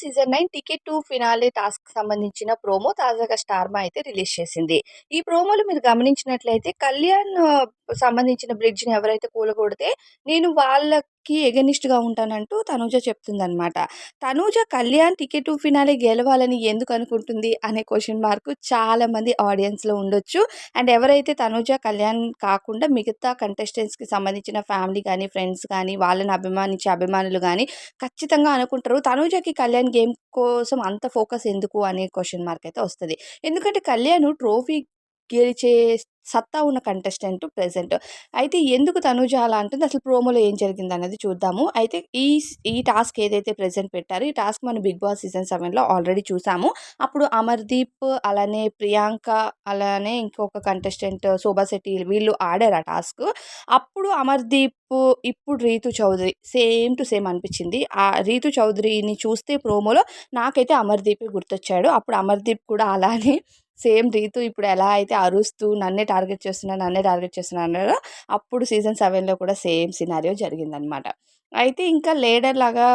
Season nine ticket to finale task సంబంధించిన promo తాజాగా స్టార్మా అయితే రిలీజ్ చేసింది. ఈ ప్రోమోలో మీరు గమనించినట్లయితే కళ్యాణ్ సంబంధించిన బ్రిడ్జ్ని ఎవరైతే కూలగొడితే నేను వాళ్ళకి ఎగనిస్ట్గా ఉంటానంటూ Tanuja చెప్తుందనమాట Tanuja Kalyan ticket to finale గెలవాలని ఎందుకు అనుకుంటుంది అనే క్వశ్చన్ మార్క్ చాలా మంది ఉండొచ్చు. అండ్ ఎవరైతే తనూజ కళ్యాణ్ కాకుండా మిగతా కంటెస్టెంట్స్కి సంబంధించిన ఫ్యామిలీ కానీ ఫ్రెండ్స్ కానీ వాళ్ళని అభిమానించే అభిమానులు కానీ ఖచ్చితంగా అనుకుంటారు. తనూజకి కళ్యాణ్ గేమ్ కోసం అంత ఫోకస్ ఎందుకు అనే క్వశ్చన్ మార్క్ అయితే వస్తుంది. ఎందుకంటే కళ్యాణ్ ట్రోఫీ గెలిచే సత్తా ఉన్న కంటెస్టెంట్ ప్రెజెంట్. అయితే ఎందుకు తనుజ అలా అంటుంది? అసలు ప్రోమోలో ఏం జరిగింది అనేది చూద్దాము. అయితే ఈ ఈ టాస్క్ ఏదైతే ప్రెజెంట్ పెట్టారో ఈ టాస్క్ మనం 'బిగ్ బాస్' సీజన్ సెవెన్లో ఆల్రెడీ చూసాము. అప్పుడు అమర్‌దీప్, అలానే ప్రియాంక, అలానే ఇంకొక కంటెస్టెంట్ శోభా శెట్టి వీళ్ళు ఆడారు ఆ టాస్క్. అప్పుడు అమర్‌దీప్, ఇప్పుడు Ritu Chowdary same to same అనిపించింది. ఆ రీతు చౌదరిని చూస్తే ప్రోమోలో నాకైతే అమర్‌దీపే గుర్తొచ్చాడు. అప్పుడు అమర్‌దీప్ కూడా అలానే సేమ్ రీతు ఇప్పుడు ఎలా అయితే అరుస్తూ నన్నే టార్గెట్ చేస్తున్నా, నన్నే టార్గెట్ చేస్తున్నా అన్నారో అప్పుడు సీజన్ సెవెన్లో కూడా సేమ్ సినారియో జరిగిందనమాట. అయితే ఇంకా లేడర్ లాగా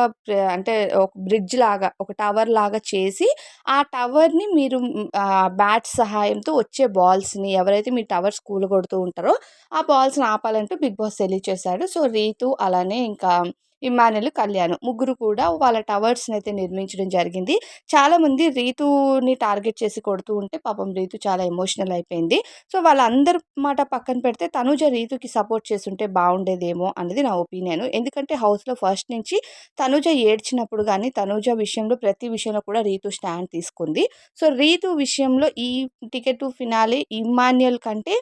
అంటే ఒక బ్రిడ్జ్ లాగా, ఒక టవర్ లాగా చేసి ఆ టవర్‌ని మీరు బ్యాట్ బ్యాట్స్ సహాయంతో వచ్చే బాల్స్‌ని ఎవరైతే మీ టవర్స్ కూలగొడుతూ ఉంటారో ఆ బాల్స్‌ని ఆపాలంటూ 'బిగ్ బాస్' తెలియచేశాడు. సో, రీతు అలానే ఇంకా ఇమ్మాన్యుల్, కళ్యాణ్ ముగ్గురు కూడా వాళ్ళ టవర్స్‌ని అయితే నిర్మించడం జరిగింది. చాలామంది రీతుని టార్గెట్ చేసి కొడుతూ ఉంటే పాపం రీతు చాలా ఎమోషనల్ అయిపోయింది. సో, వాళ్ళందరి మాట పక్కన పెడితే తనుజ రీతుకి సపోర్ట్ చేసుంటే బాగుండేదేమో అనేది నా ఒపీనియన్. ఎందుకంటే హౌస్‌లో ఫస్ట్ నుంచి తనుజ ఏడ్చినప్పుడు కానీ తనుజ విషయంలో ప్రతి విషయంలో కూడా రీతు స్టాండ్ తీసుకుంది. సో, రీతు విషయంలో ఈ టికెట్ టు ఫినాలే ఇమ్మాన్యుల్ కంటే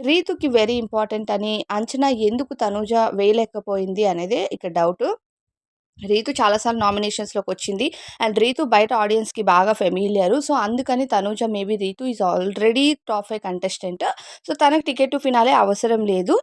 రీతుకి వెరీ ఇంపార్టెంట్ అని అంచనా ఎందుకు తనూజ వేయలేకపోయింది అనేది ఇక్కడ డౌటు. రీతు చాలాసార్లు నామినేషన్స్లోకి వచ్చింది అండ్ రీతు బయట ఆడియన్స్‌కి బాగా ఫెమిలియరు సో, అందుకని Tanuja maybe Ritu is already top 5 contestant. So, తనకి టికెట్ టు ఫినాలే అవసరం లేదు.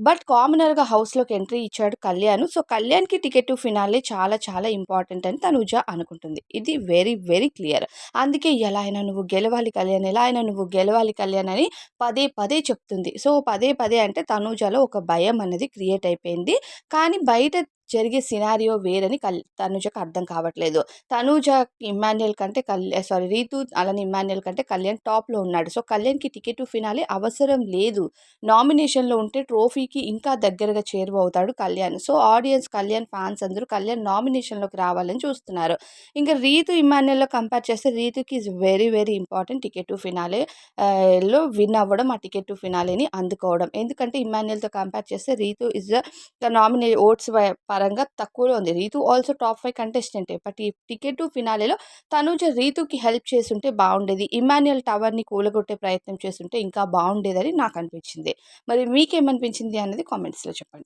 బట్ కామనర్‌గా హౌస్‌లోకి ఎంట్రీ ఇచ్చాడు కళ్యాణ్. సో, కళ్యాణ్‌కి టికెట్ టు ఫినాలే చాలా చాలా ఇంపార్టెంట్ అని తనుజ అనుకుంటుంది. ఇది వెరీ వెరీ క్లియర్. అందుకే ఎలా అయినా నువ్వు గెలవాలి కళ్యాణ్, ఎలా అయినా నువ్వు గెలవాలి కళ్యాణ్ అని పదే పదే చెప్తుంది. సో, పదే పదే అంటే తనూజలో ఒక భయం అనేది క్రియేట్ అయిపోయింది. కానీ బయట జరిగే సినారియో వేరని కల్ తనుజకు అర్థం కావట్లేదు. తనూజ ఇమ్మాన్యుల్ కంటే కల్ సారీ రీతు అలానే ఇమ్మాన్యుల్ కంటే కళ్యాణ్ టాప్‌లో ఉన్నాడు. సో, కళ్యాణ్‌కి టికెట్ ఫినాలే అవసరం లేదు. నామినేషన్‌లో ఉంటే ట్రోఫీకి ఇంకా దగ్గరగా చేరువవుతాడు Kalyan. So, audience Kalyan fans అందరూ కళ్యాణ్ నామినేషన్‌లోకి రావాలని చూస్తున్నారు. ఇంకా రీతు, ఇమాన్యుల్లో కంపేర్ చేస్తే రీతుకి is very very important ticket to finale లో విన్ అవ్వడం, ఆ టికెట్ టు ఫినాలేని అందుకోవడం. ఎందుకంటే ఇమాన్యుల్తో కంపేర్ చేస్తే Ritu is the nominee votes వ పరంగా తక్కువలో ఉంది. రీతు ఆల్సో టాప్ ఫైవ్ కంటెస్టెంటే. బట్ ఈ టికెట్ టు ఫినాలేలో తనుజ రీతుకి హెల్ప్ చేస్తుంటే బాగుండేది ఇమాన్యుయల్ టవర్‌ని కూలగొట్టే ప్రయత్నం చేస్తుంటే ఇంకా బాగుండేదని నాకు అనిపించింది మరి మీకేమనిపించింది అనేది కామెంట్స్‌లో చెప్పండి.